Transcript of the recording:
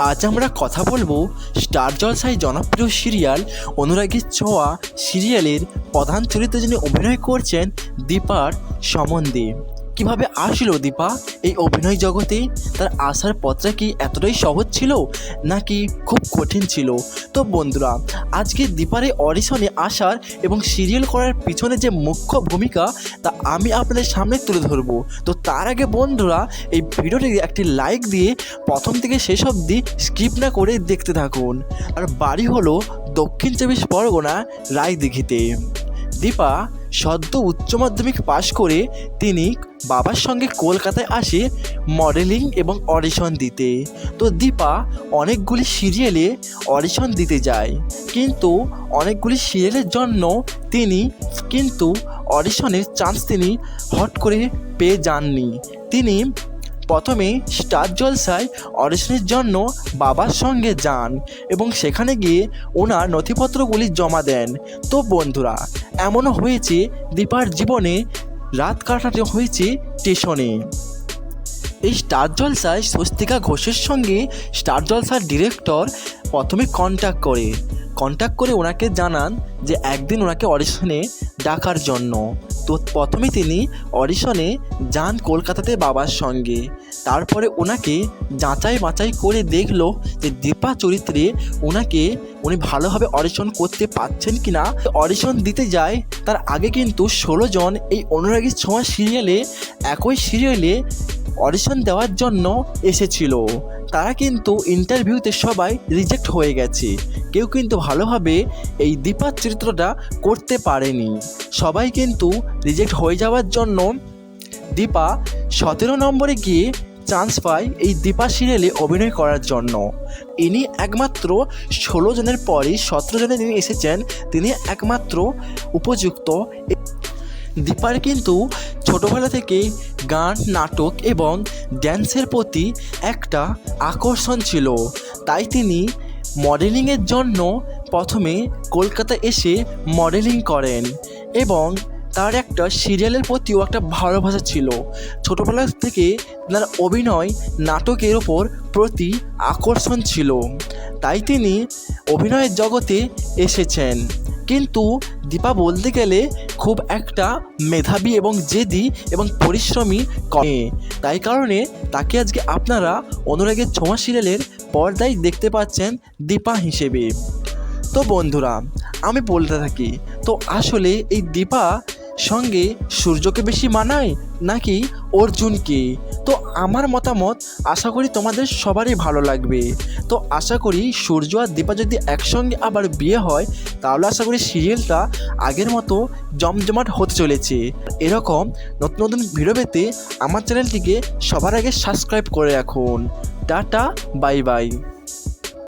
আজ আমরা কথা বলব স্টার জলসাই জনপ্রিয় সিরিয়াল অনুরাগীর ছোঁয়া সিরিয়ালের প্রধান চরিত্রে যিনি অভিনয় করছেন দীপার সম্বন্ধে কীভাবে আসলো দীপা? এই অভিনয় জগতে তার আসার পথটা কি এতটাই সহজ ছিল, নাকি খুব কঠিন ছিল? তো বন্ধুরা, আজকে দীপার এই অডিশনে আসার এবং সিরিয়াল করার পিছনে যে মুখ্য ভূমিকা, তা আমি আপনাদের সামনে তুলে ধরবো। তো তার আগে বন্ধুরা, এই ভিডিওটি একটি লাইক দিয়ে প্রথম থেকে শেষ অবধি স্কিপ না করে দেখতে থাকুন। আর বাড়ি হলো দক্ষিণ চব্বিশ পরগনা রায়দিঘিতে। দীপা সদ্য উচ্চ মাধ্যমিক পাশ করে তিনি বাবার সঙ্গে কলকাতায় আসে মডেলিং এবং অডিশন দিতে। তো দীপা অনেকগুলি সিরিয়ালে অডিশন দিতে যায়। কিন্তু অনেকগুলি সিরিয়ালের জন্য তিনি কিন্তু অডিশনের চান্স তিনি হট করে পেয়ে যাননি। তিনি প্রথমে স্টার জলসায় অডিশনের জন্য বাবার সঙ্গে যান এবং সেখানে গিয়ে ওনার নথিপত্রগুলি জমা দেন। তো বন্ধুরা, এমনও হয়েছে দীপার জীবনে, রাত কাটাতে হয়েছে স্টেশনে। এই স্টার জলসায় স্বস্তিকা ঘোষের সঙ্গে স্টার জলসার ডিরেক্টর প্রথমে কন্ট্যাক্ট করে। কন্ট্যাক্ট করে ওনাকে জানান যে একদিন ওনাকে অডিশনে ডাকার জন্য। তো প্রথমে তিনি অডিশনে যান কলকাতাতে বাবার সঙ্গে। তারপরে ওনাকে যাচাই বাছাই করে দেখল যে দীপা চরিত্রে ওনাকে উনি ভালোভাবে অডিশন করতে পারছেন কি না অডিশন দিতে যায়, তার আগে কিন্তু ষোলো জন এই অনুরাগী ছোঁয়া সিরিয়ালে একই সিরিয়ালে অডিশন দেওয়ার জন্য এসেছিল। তারা কিন্তু ইন্টারভিউতে সবাই রিজেক্ট হয়ে গেছে। কেউ কিন্তু ভালোভাবে এই দীপার চরিত্রটা করতে পারেনি। সবাই কিন্তু রিজেক্ট হয়ে যাওয়ার জন্য দীপা সতেরো নম্বরে গিয়ে চান্স পায় এই দীপা সিরিয়ালে অভিনয় করার জন্য। ইনি একমাত্র ষোলো জনের পরই সতেরো জনে তিনি এসেছেন, তিনি একমাত্র উপযুক্ত। দীপার কিন্তু ছোটোবেলা থেকে গান, নাটক এবং ড্যান্সের প্রতি একটা আকর্ষণ ছিল। তাই তিনি মডেলিংয়ের জন্য প্রথমে কলকাতা এসে মডেলিং করেন এবং তার একটা সিরিয়ালের প্রতিও একটা ভালোবাসা ছিল। ছোটোবেলা থেকে তার অভিনয়, নাটকের ওপর প্রতি আকর্ষণ ছিল। তাই তিনি অভিনয়ের জগতে এসেছেন। কিন্তু দীপা বলতে গেলে খুব একটা মেধাবী এবং জেদি এবং পরিশ্রমী করে তাই কারণে তাকে আজকে আপনারা অনুরাগের ছোঁয়া সিরিয়ালের পর্দায় দেখতে পাচ্ছেন দীপা হিসেবে। তো বন্ধুরা, আমি বলতে থাকি, তো আসলে এই দীপা সঙ্গে সূর্যকে বেশি মানায় নাকি অর্জুনকে। তো আমার মতামত, আশা করি তোমাদের সবারই ভালো লাগবে। তো আশা করি সূর্য আর দীপা যদি একসঙ্গে আবার বিয়ে হয়, তাহলে আশা করি সিরিয়ালটা আগের মতো জমজমাট হতে চলেছে। এরকম নতুন নতুন ভিডিও পেতে আমার চ্যানেলটিকে সবার আগে সাবস্ক্রাইব করে রাখুন। Tata, bye bye.